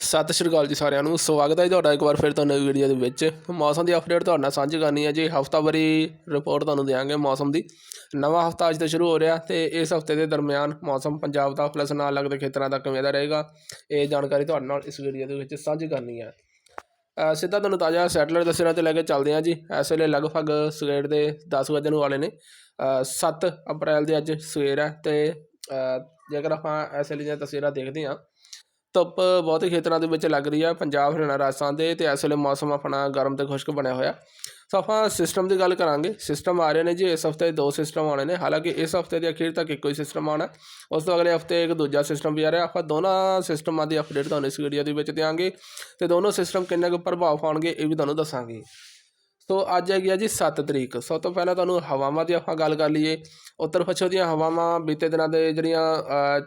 ਸਤਿ ਸ਼੍ਰੀ ਅਕਾਲ ਜੀ ਸਾਰਿਆਂ ਨੂੰ ਸਵਾਗਤ ਹੈ ਜੀ ਤੁਹਾਡਾ ਇੱਕ ਵਾਰ ਫਿਰ ਤੋਂ ਨਵੀਂ ਵੀਡੀਓ ਦੇ ਵਿੱਚ। ਮੌਸਮ ਦੀ ਅਪਡੇਟ ਤੁਹਾਡੇ ਨਾਲ ਸਾਂਝੀ ਕਰਨੀ ਹੈ ਜੀ ਹਫਤਾਵਾਰੀ ਰਿਪੋਰਟ ਤੁਹਾਨੂੰ ਦੇਵਾਂਗੇ ਮੌਸਮ ਦੀ। ਨਵਾਂ ਹਫਤਾ ਅੱਜ ਤੋਂ ਸ਼ੁਰੂ ਹੋ ਰਿਹਾ ਤੇ ਇਸ ਹਫ਼ਤੇ ਦੇ ਦਰਮਿਆਨ ਮੌਸਮ ਪੰਜਾਬ ਦਾ ਪਲੱਸ ਨਾਲ ਲੱਗਦੇ ਖੇਤਰਾਂ ਦਾ ਕਿਵੇਂ ਦਾ ਰਹੇਗਾ ਇਹ ਜਾਣਕਾਰੀ ਤੁਹਾਡੇ ਨਾਲ ਇਸ ਵੀਡੀਓ ਦੇ ਵਿੱਚ ਸਾਂਝੀ ਕਰਨੀ ਹੈ। ਸਿੱਧਾ ਤੁਹਾਨੂੰ ਤਾਜ਼ਾ ਸੈਟਲਾਈਟ ਤਸਵੀਰਾਂ ਤੇ ਲੈ ਕੇ ਚੱਲਦੇ ਹਾਂ ਜੀ। ਇਸ ਵੇਲੇ ਲਗਭਗ ਸਵੇਰ ਦੇ 10 ਨੂੰ ਵਾਲੇ ਨੇ। ਅ, 7 ਅਪ੍ਰੈਲ ਦੇ ਅੱਜ ਸਵੇਰ ਹੈ ਤੇ ਜੇਕਰ ਆਪਾਂ ਇਸ ਵੇਲੇ ਦੀਆਂ ਤਸਵੀਰਾਂ ਦੇਖਦੇ ਹਾਂ ਧੁੱਪ ਬਹੁਤੇ ਖੇਤਰਾਂ ਦੇ ਵਿੱਚ ਲੱਗ ਰਹੀ ਹੈ ਪੰਜਾਬ, ਹਰਿਆਣਾ, ਰਾਜਸਥਾਨ ਦੇ ਤੇ ਇਸ ਵੇਲੇ ਮੌਸਮ ਆਪਣਾ ਗਰਮ ਤੇ ਖੁਸ਼ਕ ਬਣਿਆ ਹੋਇਆ। ਸੋ ਆਪਾਂ ਸਿਸਟਮ ਦੀ ਗੱਲ ਕਰਾਂਗੇ। ਸਿਸਟਮ ਆ ਰਹੇ ਨੇ ਜੀ, ਇਸ ਹਫ਼ਤੇ ਦੋ ਸਿਸਟਮ ਆਉਣੇ ਨੇ। ਹਾਲਾਂਕਿ ਇਸ ਹਫ਼ਤੇ ਦੇ ਅਖੀਰ ਤੱਕ ਇੱਕੋ ਹੀ ਸਿਸਟਮ ਆਉਣਾ। ਉਸ ਤੋਂ ਅਗਲੇ ਹਫ਼ਤੇ ਇੱਕ ਦੂਜਾ ਸਿਸਟਮ ਵੀ ਆ ਰਿਹਾ। ਆਪਾਂ ਦੋਨਾਂ ਸਿਸਟਮਾਂ ਦੀ ਅਪਡੇਟ ਤੁਹਾਨੂੰ ਇਸ ਵੀਡੀਓ ਦੇ ਵਿੱਚ ਦਿਆਂਗੇ। ਤੇ ਦੋਨੋਂ ਸਿਸਟਮ ਕਿੰਨਾ ਕੁ ਪ੍ਰਭਾਵ ਪਾਉਣਗੇ, ਇਹ ਵੀ ਤੁਹਾਨੂੰ ਦੱਸਾਂਗੇ। ਸੋ ਅੱਜ ਹੈਗੀ ਆ ਜੀ 7 ਤਰੀਕ। ਸਭ ਤੋਂ ਪਹਿਲਾਂ ਤੁਹਾਨੂੰ ਹਵਾਵਾਂ ਦੀ ਆਪਾਂ ਗੱਲ ਕਰ ਲਈਏ। ਉੱਤਰ ਪੱਛਮ ਦੀਆਂ ਹਵਾਵਾਂ ਬੀਤੇ ਦਿਨਾਂ ਦੇ ਜਿਹੜੀਆਂ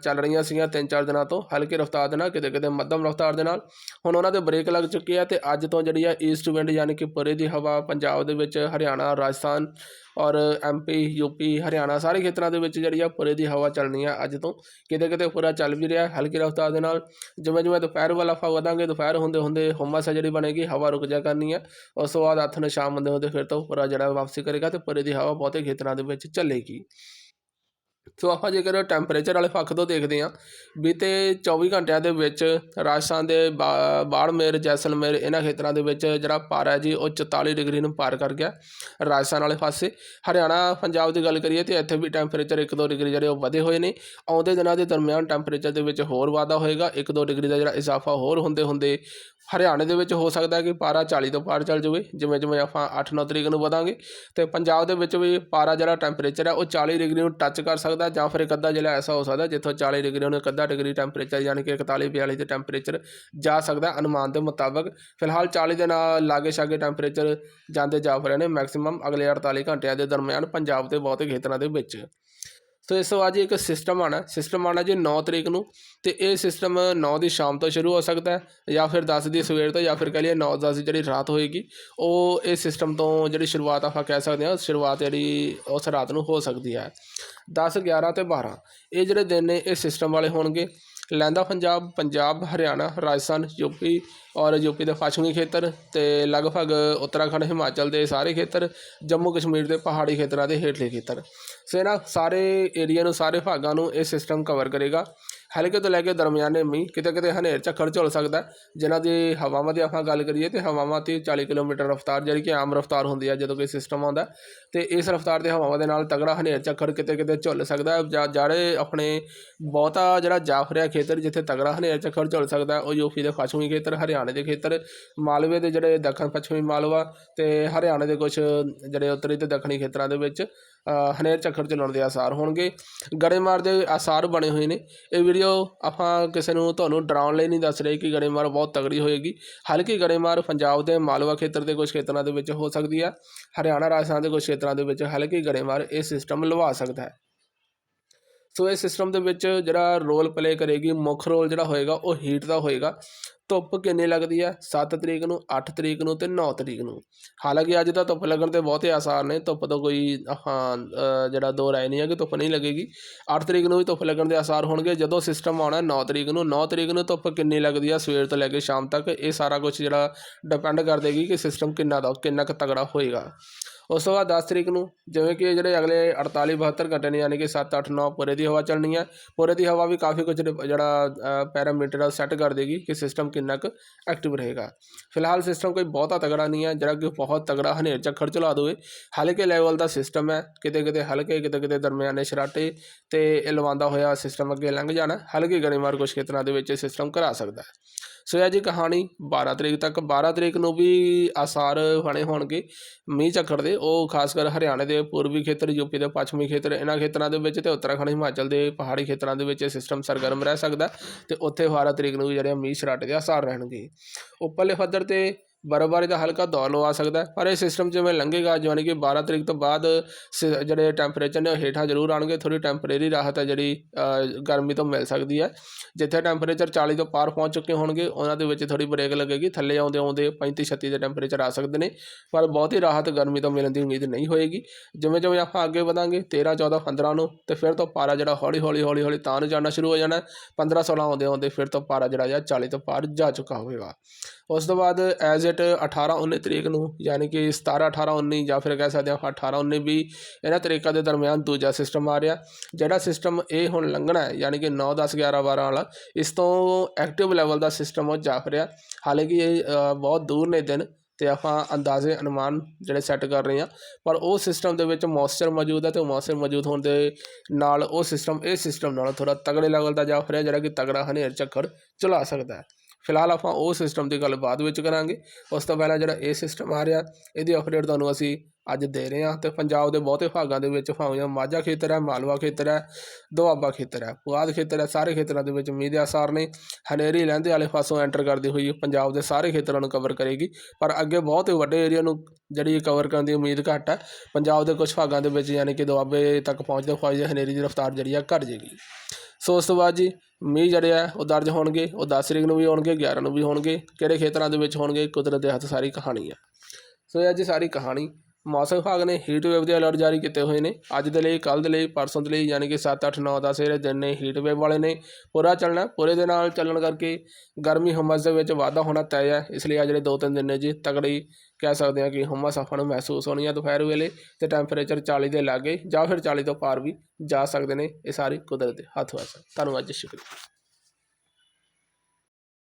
ਚੱਲ ਰਹੀਆਂ ਸੀਗੀਆਂ ਤਿੰਨ ਚਾਰ ਦਿਨਾਂ ਤੋਂ, ਹਲਕੀ ਰਫ਼ਤਾਰ ਦੇ ਨਾਲ ਕਿਤੇ ਕਿਤੇ ਮੱਧਮ ਰਫ਼ਤਾਰ ਦੇ ਨਾਲ। ਹੁਣ ਉਹਨਾਂ ਦੇ ਬ੍ਰੇਕ ਲੱਗ ਚੁੱਕੇ ਆ ਤੇ ਅੱਜ ਤੋਂ ਜਿਹੜੀ ਆ ਈਸਟ ਵਿੰਡ ਯਾਨੀ ਕਿ ਪੁਰੇ ਦੀ ਹਵਾ ਪੰਜਾਬ ਦੇ ਵਿੱਚ, ਹਰਿਆਣਾ, ਰਾਜਸਥਾਨ ਔਰ ਐਮਪੀ ਯੂਪੀ ਹਰਿਆਣਾ ਸਾਰੇ ਖੇਤਰਾਂ ਦੇ ਵਿੱਚ ਜਿਹੜੀ ਆ ਪੁਰੇ ਦੀ ਹਵਾ ਚੱਲਣੀ ਆ ਅੱਜ ਤੋਂ। ਕਿਤੇ ਕਿਤੇ ਪੂਰਾ ਚੱਲ ਵੀ ਰਿਹਾ, ਹਲਕੀ ਰਫ਼ਤਾਰ ਦੇ ਨਾਲ। ਜਿਵੇਂ ਜਿਵੇਂ ਦੁਪਹਿਰ ਵੱਲ ਆਪਾਂ ਵਧਾਂਗੇ, ਦੁਪਹਿਰ ਹੁੰਦੇ ਹੁੰਦੇ ਹੁਮਸ ਜਿਹੜੀ ਬਣੇਗੀ, ਹਵਾ ਰੁਕ ਜਾ ਕਰਨੀ ਆ। ਉਸ ਤੋਂ ਬਾਅਦ ਹੱਥ ਨੂੰ ਸ਼ਾਮ ਹੁੰਦੇ ਹੁੰਦੇ ਫਿਰ ਤੋਂ ਪੂਰਾ ਜਿਹੜਾ ਵਾਪਸੀ ਕਰੇਗਾ ਤੇ ਪਰੇ ਦੀ ਹਵਾ ਬਹੁਤੇ ਖੇਤਰਾਂ ਦੇ ਵਿੱਚ ਚੱਲੇਗੀ। ਸੋ ਆਪਾਂ ਜੇਕਰ ਟੈਂਪਰੇਚਰ ਵਾਲੇ ਪੱਖ ਤੋਂ ਦੇਖਦੇ ਹਾਂ ਬੀਤੇ 24 ਘੰਟਿਆਂ ਦੇ ਵਿੱਚ ਰਾਜਸਥਾਨ ਦੇ ਬਾ- ਬਾੜਮੇਰ, ਜੈਸਲਮੇਰ ਇਹਨਾਂ ਖੇਤਰਾਂ ਦੇ ਵਿੱਚ ਜਿਹੜਾ ਪਾਰਾ ਜੀ, ਉਹ 44 ਡਿਗਰੀ ਨੂੰ ਪਾਰ ਕਰ ਗਿਆ ਰਾਜਸਥਾਨ ਵਾਲੇ ਪਾਸੇ। ਹਰਿਆਣਾ, ਪੰਜਾਬ ਦੀ ਗੱਲ ਕਰੀਏ ਤੇ ਇੱਥੇ ਵੀ ਟੈਂਪਰੇਚਰ 1-2 ਡਿਗਰੀ ਜਿਹੜੇ ਉਹ ਵਧੇ ਹੋਏ ਨੇ। ਆਉਂਦੇ ਦਿਨਾਂ ਦੇ ਦਰਮਿਆਨ ਟੈਂਪਰੇਚਰ ਦੇ ਵਿੱਚ ਹੋਰ ਵਾਧਾ ਹੋਏਗਾ 1-2 ਡਿਗਰੀ ਦਾ ਜਿਹੜਾ ਇਜ਼ਾਫਾ ਹੋਰ ਹੁੰਦੇ ਹੁੰਦੇ ਹਰਿਆਣੇ ਦੇ ਵਿੱਚ ਹੋ ਸਕਦਾ ਹੈ ਕਿ ਪਾਰਾ 40 ਤੋਂ ਪਾਰ ਚੱਲ ਜਾਵੇ ਜਿਵੇਂ ਜਿਵੇਂ ਆਪਾਂ 8-9 ਤਰੀਕ ਨੂੰ ਵਧਾਂਗੇ। ਤੇ ਪੰਜਾਬ ਦੇ ਵਿੱਚ ਵੀ ਪਾਰਾ ਜਿਹੜਾ ਟੈਂਪਰੇਚਰ ਹੈ, ਉਹ 40 ਡਿਗਰੀ ਨੂੰ ਟੱਚ ਕਰ ਸਕਦਾ ਜਾਂ ਫਿਰ ਇੱਕ ਅੱਧਾ ਜ਼ਿਲ੍ਹਾ ਐਸਾ ਹੋ ਸਕਦਾ ਜਿੱਥੋਂ 40 ਡਿਗਰੀ ਨੂੰ ਅੱਧਾ ਡਿਗਰੀ ਟੈਂਪਰੇਚਰ ਯਾਨੀ ਕਿ 41 42 ਤੇ ਟੈਂਪਰੇਚਰ ਜਾ ਸਕਦਾ ਅਨੁਮਾਨ ਦੇ ਮੁਤਾਬਕ। ਫਿਲਹਾਲ 40 ਦੇ ਨਾਲ ਲਾਗੇ ਛਾਗੇ ਟੈਂਪਰੇਚਰ ਜਾਂਦੇ ਜਾ ਰਹੇ ਨੇ ਮੈਕਸਿਮਮ ਅਗਲੇ 48 ਘੰਟਿਆਂ ਦੇ ਦਰਮਿਆਨ ਪੰਜਾਬ ਦੇ ਬਹੁਤੇ ਖੇਤਰਾਂ ਦੇ ਵਿੱਚ। ਸੋ ਇਸ ਤੋਂ ਬਾਅਦ ਜੀ ਇੱਕ ਸਿਸਟਮ ਆਣਾ ਸਿਸਟਮ ਆਣਾ ਜੀ 9 ਤਰੀਕ ਨੂੰ। ਤੇ ਇਹ ਸਿਸਟਮ 9 ਦੀ ਸ਼ਾਮ ਤੋਂ ਸ਼ੁਰੂ ਹੋ ਸਕਦਾ ਹੈ ਜਾਂ ਫਿਰ 10 ਦੀ ਸਵੇਰ ਤੋਂ ਜਾਂ ਫਿਰ ਕਹ ਲਈਏ 9 10 ਦੀ ਜਿਹੜੀ ਰਾਤ ਹੋਏਗੀ, ਉਹ ਇਹ ਸਿਸਟਮ ਤੋਂ ਜਿਹੜੀ ਸ਼ੁਰੂਆਤ ਆਪਾਂ ਕਹਿ ਸਕਦੇ ਹਾਂ, ਸ਼ੁਰੂਆਤ ਜਿਹੜੀ ਉਸ ਰਾਤ ਨੂੰ ਹੋ ਸਕਦੀ ਹੈ। 10 11 ਤੇ 12 ਇਹ ਜਿਹੜੇ ਦਿਨ ਨੇ, ਇਹ ਸਿਸਟਮ ਵਾਲੇ ਹੋਣਗੇ। ਲਹਿੰਦਾ ਪੰਜਾਬ ਪੰਜਾਬ, ਹਰਿਆਣਾ, ਰਾਜਸਥਾਨ ਯੂਪੀ ਔਰ ਯੂਪੀ ਦੇ ਪੱਛਮੀ ਖੇਤਰ ਤੇ ਲਗਭਗ ਉੱਤਰਾਖੰਡ, ਹਿਮਾਚਲ ਦੇ ਸਾਰੇ ਖੇਤਰ, ਜੰਮੂ ਕਸ਼ਮੀਰ ਦੇ ਪਹਾੜੀ ਖੇਤਰਾਂ ਦੇ ਹੇਠਲੇ ਖੇਤਰ। ਸੋ ਇਹਨਾਂ ਸਾਰੇ ਏਰੀਆ ਨੂੰ, ਸਾਰੇ ਭਾਗਾਂ ਨੂੰ ਇਹ ਸਿਸਟਮ ਕਵਰ ਕਰੇਗਾ। ਹਲਕੇ ਤੋਂ ਲੈ ਕੇ ਦਰਮਿਆਨੇ ਮੀਂਹ ਕਿਤੇ ਕਿਤੇ ਹਨੇਰ ਝੱਖੜ ਝੁੱਲ ਸਕਦਾ ਹੈ। ਜਿਨ੍ਹਾਂ ਦੀ ਹਵਾਵਾਂ ਦੀ ਆਪਾਂ ਗੱਲ ਕਰੀਏ ਤੇ ਹਵਾਵਾਂ 'ਤੇ 40 ਕਿਲੋਮੀਟਰ ਰਫ਼ਤਾਰ ਜਿਹੜੀ ਕਿ ਆਮ ਰਫ਼ਤਾਰ ਹੁੰਦੀ ਹੈ ਜਦੋਂ ਕੋਈ ਸਿਸਟਮ ਆਉਂਦਾ ਹੈ। ਤੇ ਇਸ ਰਫ਼ਤਾਰ ਦੇ ਹਵਾਵਾਂ ਦੇ ਨਾਲ ਤਗੜਾ ਹਨੇਰ ਝੱਖੜ ਕਿਤੇ ਕਿਤੇ ਝੁੱਲ ਸਕਦਾ ਜਾਂ ਜਿਹੜੇ ਆਪਣੇ ਬਹੁਤਾ ਜਿਹੜਾ ਜਾਫ ਰਿਹਾ ਖੇਤਰ ਜਿੱਥੇ ਤਗੜਾ ਹਨੇਰ ਝੱਖੜ ਝੁੱਲ ਸਕਦਾ ਹੈ, ਉਹ ਯੂਪੀ ਦੇ ਪੱਛਮੀ ਖੇਤਰ ਹਰਿਆਣੇ ਦੇ ਖੇਤਰ ਮਾਲਵੇ ਦੇ ਜਿਹੜੇ ਦੱਖਣ ਪੱਛਮੀ ਮਾਲਵਾ ਤੇ ਹਰਿਆਣੇ ਦੇ ਕੁਝ ਜਿਹੜੇ ਉੱਤਰੀ ਤੇ ਦੱਖਣੀ ਖੇਤਰਾਂ ਦੇ ਵਿੱਚ ਹਨੇਰ ਝੱਖੜ ਚਲਾਉਣ ਦੇ ਆਸਾਰ ਹੋਣਗੇ। ਗੜੇਮਾਰ ਦੇ ਆਸਾਰ ਬਣੇ ਹੋਏ ਨੇ। ਇਹ ਵੀਡੀਓ ਆਪਾਂ ਕਿਸੇ ਨੂੰ ਤੁਹਾਨੂੰ ਡਰਾਉਣ ਲਈ ਨਹੀਂ ਦੱਸ ਰਹੇ ਕਿ ਗੜੇਮਾਰ ਬਹੁਤ ਤਗੜੀ ਹੋਏਗੀ। ਹਲਕੀ ਗੜੇਮਾਰ ਪੰਜਾਬ ਦੇ ਮਾਲਵਾ ਖੇਤਰ ਦੇ ਕੁਝ ਖੇਤਰਾਂ ਦੇ ਵਿੱਚ ਹੋ ਸਕਦੀ ਹੈ ਹਰਿਆਣਾ ਰਾਜਸਥਾਨ ਦੇ ਕੁਝ ਖੇਤਰਾਂ ਦੇ ਵਿੱਚ ਹਲਕੀ ਗੜੇਮਾਰ ਇਹ ਸਿਸਟਮ ਲਵਾ ਸਕਦਾ ਹੈ। ਸੋ ਇਹ ਸਿਸਟਮ ਦੇ ਵਿੱਚ ਜਿਹੜਾ ਰੋਲ ਪਲੇ ਕਰੇਗੀ, ਮੁੱਖ ਰੋਲ ਜਿਹੜਾ ਹੋਏਗਾ ਉਹ ਹੀਟ ਦਾ ਹੋਏਗਾ। ਧੁੱਪ ਕਿੰਨੀ ਲੱਗਦੀ ਹੈ 7 ਤਰੀਕ ਨੂੰ 8 ਤਰੀਕ ਨੂੰ ਤੇ 9 ਤਰੀਕ ਨੂੰ। ਹਾਲਾਂਕਿ ਅੱਜ ਤਾਂ ਧੁੱਪ ਲੱਗਣ ਦੇ ਬਹੁਤੇ ਆਸਾਰ ਨੇ। ਧੁੱਪ ਤੋਂ ਕੋਈ, ਹਾਂ ਜਿਹੜਾ ਦੋ ਰਾਏ ਨਹੀਂ ਹੈ ਕਿ ਧੁੱਪ ਨਹੀਂ ਲੱਗੇਗੀ। 8 ਤਰੀਕ ਨੂੰ ਵੀ ਧੁੱਪ ਲੱਗਣ ਦੇ ਆਸਾਰ ਹੋਣਗੇ। ਜਦੋਂ ਸਿਸਟਮ ਆਉਣਾ 9 ਤਰੀਕ ਨੂੰ 9 ਤਰੀਕ ਨੂੰ ਧੁੱਪ ਕਿੰਨੀ ਲੱਗਦੀ ਆ ਸਵੇਰ ਤੋਂ ਲੈ ਕੇ ਸ਼ਾਮ ਤੱਕ? ਇਹ ਸਾਰਾ ਕੁਝ ਜਿਹੜਾ ਡਿਪੈਂਡ ਕਰ ਦੇਗੀ ਕਿ ਸਿਸਟਮ ਕਿੰਨਾ ਦਾ, ਕਿੰਨਾ ਕੁ ਤਗੜਾ ਹੋਏਗਾ। ਉਸ ਤੋਂ ਬਾਅਦ 10 ਤਰੀਕ ਨੂੰ, ਜਿਵੇਂ ਕਿ ਜਿਹੜੇ ਅਗਲੇ 48 72 ਘੰਟੇ ਨੇ, ਯਾਨੀ ਕਿ 7 8 9 ਪੂਰੇ ਦੀ ਹਵਾ ਚੱਲਣੀ ਹੈ ਪੂਰੇ ਦੀ ਹਵਾ ਵੀ ਕਾਫੀ ਕੁਝ ਜਿਹੜਾ ਪੈਰਾਮੀਟਰ ਸੈੱਟ ਕਰ ਦੇਗੀ ਕਿ ਸਿਸਟਮ ਕਿੰਨਾ ਕੁ ਐਕਟਿਵ ਰਹੇਗਾ। ਫਿਲਹਾਲ ਸਿਸਟਮ ਕੋਈ ਬਹੁਤਾ ਤਗੜਾ ਨਹੀਂ ਹੈ, ਜਿਹੜਾ ਕਿ ਬਹੁਤ ਤਗੜਾ ਹਨੇਰ ਝੱਖੜ ਚਲਾ ਦੇਵੇ। ਹਲਕੇ ਲੈਵਲ ਦਾ ਸਿਸਟਮ ਹੈ, ਕਿਤੇ ਕਿਤੇ ਹਲਕੇ, ਕਿਤੇ ਕਿਤੇ ਦਰਮਿਆਨੇ ਸ਼ਰਾਟੇ ਤੇ ਇਹ ਲਵਾਉਂਦਾ ਹੋਇਆ ਸਿਸਟਮ ਅੱਗੇ ਲੰਘ ਜਾਣਾ। ਹਲਕੇ ਗੜੇਮਾਰ ਕੁਝ ਖੇਤਰਾਂ ਦੇ ਵਿੱਚ ਇਹ ਸਿਸਟਮ ਕਰਾ ਸਕਦਾ ਹੈ। ਸੋ ਇਹ ਜੀ ਕਹਾਣੀ 12 ਤਰੀਕ ਤੱਕ 12 ਤਰੀਕ ਨੂੰ ਵੀ ਆਸਾਰ ਬਣੇ ਹੋਣਗੇ ਮੀਂਹ ਝੱਖੜ ਦੇ। ਉਹ ਖਾਸ ਕਰ ਹਰਿਆਣੇ ਦੇ ਪੂਰਬੀ ਖੇਤਰ, ਯੂਪੀ ਦੇ ਪੱਛਮੀ ਖੇਤਰ, ਇਹਨਾਂ ਖੇਤਰਾਂ ਦੇ ਵਿੱਚ ਤੇ ਉੱਤਰਾਖੰਡ, ਹਿਮਾਚਲ ਦੇ ਪਹਾੜੀ ਖੇਤਰਾਂ ਦੇ ਵਿੱਚ ਇਹ ਸਿਸਟਮ ਸਰਗਰਮ ਰਹਿ ਸਕਦਾ ਤੇ ਉੱਥੇ 12 ਤਰੀਕ ਨੂੰ ਵੀ ਜਿਹੜੇ ਮੀਂਹ ਛਰਾਟੇ ਦੇ ਆਸਾਰ ਰਹਿਣਗੇ। ਉੱਪਰਲੇ ਪੱਧਰ ਤੇ ਬਰਫ਼ਬਾਰੀ ਦਾ ਹਲਕਾ ਦੌਰ ਲਵਾ ਸਕਦਾ ਪਰ ਇਹ ਸਿਸਟਮ ਜਿਵੇਂ ਲੰਘੇਗਾ ਯਾਨੀ ਕਿ 12 ਤਰੀਕ ਤੋਂ ਬਾਅਦ ਸ- ਜਿਹੜੇ ਟੈਂਪਰੇਚਰ ਨੇ ਉਹ ਹੇਠਾਂ ਜ਼ਰੂਰ ਆਉਣਗੇ। ਥੋੜੀ ਟੈਂਪਰੇਰੀ ਰਾਹਤ ਹੈ ਜਿਹੜੀ ਅ, ਗਰਮੀ ਤੋਂ ਮਿਲ ਸਕਦੀ ਹੈ। ਜਿੱਥੇ ਟੈਂਪਰੇਚਰ 40 ਤੋਂ ਪਾਰ ਪਹੁੰਚ ਚੁੱਕੇ ਹੋਣਗੇ ਉਹਨਾਂ ਦੇ ਵਿੱਚ ਥੋੜੀ ਬ੍ਰੇਕ ਲੱਗੇਗੀ। ਥੱਲੇ ਆਉਂਦੇ ਆਉਂਦੇ 35 36 ਦੇ ਟੈਂਪਰੇਚਰ ਆ ਸਕਦੇ ਨੇ। ਪਰ ਬਹੁਤੀ ਰਾਹਤ ਗਰਮੀ ਤੋਂ ਮਿਲਣ ਦੀ ਉਮੀਦ ਨਹੀਂ ਹੋਏਗੀ। ਜਿਵੇਂ ਜਿਵੇਂ ਆਪਾਂ ਅੱਗੇ ਵਧਾਂਗੇ 13 14 15 ਨੂੰ ਤੇ ਫਿਰ ਤੋਂ ਪਾਰਾ ਜਿਹੜਾ ਹੌਲੀ ਹੌਲੀ ਹੌਲੀ ਹੌਲੀ ਤਾਂ ਨੂੰ ਜਾਣਾ ਸ਼ੁਰੂ ਹੋ ਜਾਣਾ 15 16 ਆਉਂਦੇ ਆਉਂਦੇ ਫਿਰ ਤੋਂ ਪਾਰਾ ਜਿਹੜਾ ਜਾਂ 40 ਤੋਂ ਪਾਰ ਜਾ ਚੁੱਕਾ ਹੋਵੇਗਾ। ਉਸ ਤੋਂ ਬਾਅਦ ਐਜ਼ ਇਟ 18 19 ਤਰੀਕ ਨੂੰ, ਯਾਨੀ ਕਿ 17 18 19 ਜਾਂ ਫਿਰ ਕਹਿ ਸਕਦੇ ਹਾਂ 18 19 ਵੀ ਇਹਨਾਂ ਤਰੀਕਾਂ ਦੇ ਦਰਮਿਆਨ ਦੂਜਾ ਸਿਸਟਮ ਆ ਰਿਹਾ। ਜਿਹੜਾ ਸਿਸਟਮ ਇਹ ਹੁਣ ਲੰਘਣਾ ਹੈ, ਯਾਨੀ ਕਿ 9 10 11 12 ਵਾਲਾ, ਇਸ ਤੋਂ ਐਕਟਿਵ ਲੈਵਲ ਦਾ ਸਿਸਟਮ ਉਹ ਜਾਪ ਰਿਹਾ। ਹਾਲਾਂਕਿ ਇਹ ਬਹੁਤ ਦੂਰ ਨੇ ਦਿਨ ਤੇ ਆਪਾਂ ਅੰਦਾਜ਼ੇ, ਅਨੁਮਾਨ ਜਿਹੜੇ ਸੈੱਟ ਕਰ ਰਹੇ ਹਾਂ, ਪਰ ਉਹ ਸਿਸਟਮ ਦੇ ਵਿੱਚ ਮੌਇਸਚਰ ਮੌਜੂਦ ਹੈ ਤੇ ਮੌਇਸਚਰ ਮੌਜੂਦ ਹੋਣ ਦੇ ਨਾਲ ਉਹ ਸਿਸਟਮ ਇਹ ਸਿਸਟਮ ਨਾਲ ਥੋੜਾ ਤਗੜੇ ਲੈਵਲ ਦਾ ਜਾਪ ਰਿਹਾ, ਜਿਹੜਾ ਕਿ ਤਗੜਾ ਹਨੇਰ ਝੱਖੜ ਚਲਾ ਸਕਦਾ ਹੈ। ਫਿਲਹਾਲ ਆਪਾਂ ਉਹ ਸਿਸਟਮ ਦੀ ਗੱਲ ਬਾਅਦ ਵਿੱਚ ਕਰਾਂਗੇ। ਉਸ ਤੋਂ ਪਹਿਲਾਂ ਜਿਹੜਾ ਇਹ ਸਿਸਟਮ ਆ ਰਿਹਾ, ਇਹਦੀ ਅਪਡੇਟ ਤੁਹਾਨੂੰ ਅਸੀਂ ਅੱਜ ਦੇ ਰਹੇ ਹਾਂ। ਤੇ ਪੰਜਾਬ ਦੇ ਬਹੁਤੇ ਭਾਗਾਂ ਦੇ ਵਿੱਚ ਭਾਵੇਂ ਮਾਝਾ ਖੇਤਰ ਹੈ, ਮਾਲਵਾ ਖੇਤਰ ਹੈ, ਦੁਆਬਾ ਖੇਤਰ ਹੈ, ਪੁਆਧ ਖੇਤਰ ਹੈ, ਸਾਰੇ ਖੇਤਰਾਂ ਦੇ ਵਿੱਚ ਮੀਂਹ ਦੇ ਆਸਾਰ ਨੇ। ਹਨੇਰੀ ਲਹਿੰਦੇ ਵਾਲੇ ਪਾਸੋਂ ਐਂਟਰ ਕਰਦੀ ਹੋਈ ਪੰਜਾਬ ਦੇ ਸਾਰੇ ਖੇਤਰਾਂ ਨੂੰ ਕਵਰ ਕਰੇਗੀ। ਪਰ ਅੱਗੇ ਬਹੁਤ ਹੀ ਵੱਡੇ ਏਰੀਆ ਨੂੰ ਜਿਹੜੀ ਕਵਰ ਕਰਨ ਦੀ ਉਮੀਦ ਘੱਟ ਹੈ। ਪੰਜਾਬ ਦੇ ਕੁਝ ਭਾਗਾਂ ਦੇ ਵਿੱਚ ਯਾਨੀ ਕਿ ਦੁਆਬੇ ਤੱਕ ਪਹੁੰਚਦੇ ਹੋਏ ਹਨੇਰੀ ਦੀ ਰਫ਼ਤਾਰ ਜਿਹੜੀ ਆ ਘੱਟ ਜੇਗੀ ਸੋ ਉਸ ਤੋਂ ਬਾਅਦ ਜੀ ਮੀਂਹ ਜਿਹੜੇ ਆ ਉਹ ਦਰਜ ਹੋਣਗੇ, ਉਹ 10 ਤਰੀਕ ਨੂੰ ਵੀ ਹੋਣਗੇ 11 ਨੂੰ ਵੀ ਹੋਣਗੇ, ਕਿਹੜੇ ਖੇਤਰਾਂ ਦੇ ਵਿੱਚ ਹੋਣਗੇ, ਕੁਦਰਤ ਦੇ ਹੱਥ ਸਾਰੀ ਕਹਾਣੀ ਆ। ਸੋ ਇਹ ਅੱਜ ਸਾਰੀ ਕਹਾਣੀ ਮੌਸਮ ਵਿਭਾਗ ਨੇ ਹੀਟ ਵੇਵ ਦੇ ਅਲਰਟ ਜਾਰੀ ਕੀਤੇ ਹੋਏ ਨੇ। ਅੱਜ ਦੇ ਲਈ, ਕੱਲ੍ਹ ਦੇ ਲਈ, ਪਰਸੋਂ ਦੇ ਲਈ, ਯਾਨੀ ਕਿ 7 8 9 10 ਜਿਹੜੇ ਦਿਨ ਨੇ ਹੀਟ ਵੇਵ ਵਾਲੇ ਨੇ। ਪੂਰਾ ਚੱਲਣਾ, ਪੂਰੇ ਦੇ ਨਾਲ ਚੱਲਣ ਕਰਕੇ ਗਰਮੀ ਹੁਮਸ ਦੇ ਵਿੱਚ ਵਾਧਾ ਹੋਣਾ ਤੈਅ ਹੈ। ਇਸ ਲਈ ਆ ਜਿਹੜੇ ਦੋ ਤਿੰਨ ਦਿਨ ਨੇ ਜੀ ਤਗੜੀ ਕਹਿ ਸਕਦੇ ਹਾਂ ਕਿ ਹੁਮਸ ਆਪਾਂ ਨੂੰ ਮਹਿਸੂਸ ਹੋਣੀ ਹੈ ਦੁਪਹਿਰ ਵੇਲੇ ਤੇ ਟੈਂਪਰੇਚਰ 40 ਦੇ ਲਾਗੇ ਜਾਂ ਫਿਰ 40 ਤੋਂ ਪਾਰ ਵੀ ਜਾ ਸਕਦੇ ਨੇ। ਇਹ ਸਾਰੀ ਕੁਦਰਤ ਦੇ ਹੱਥ ਵਸ ਧੰਨਵਾਦ ਜੀ, ਸ਼ੁਕਰੀਆ।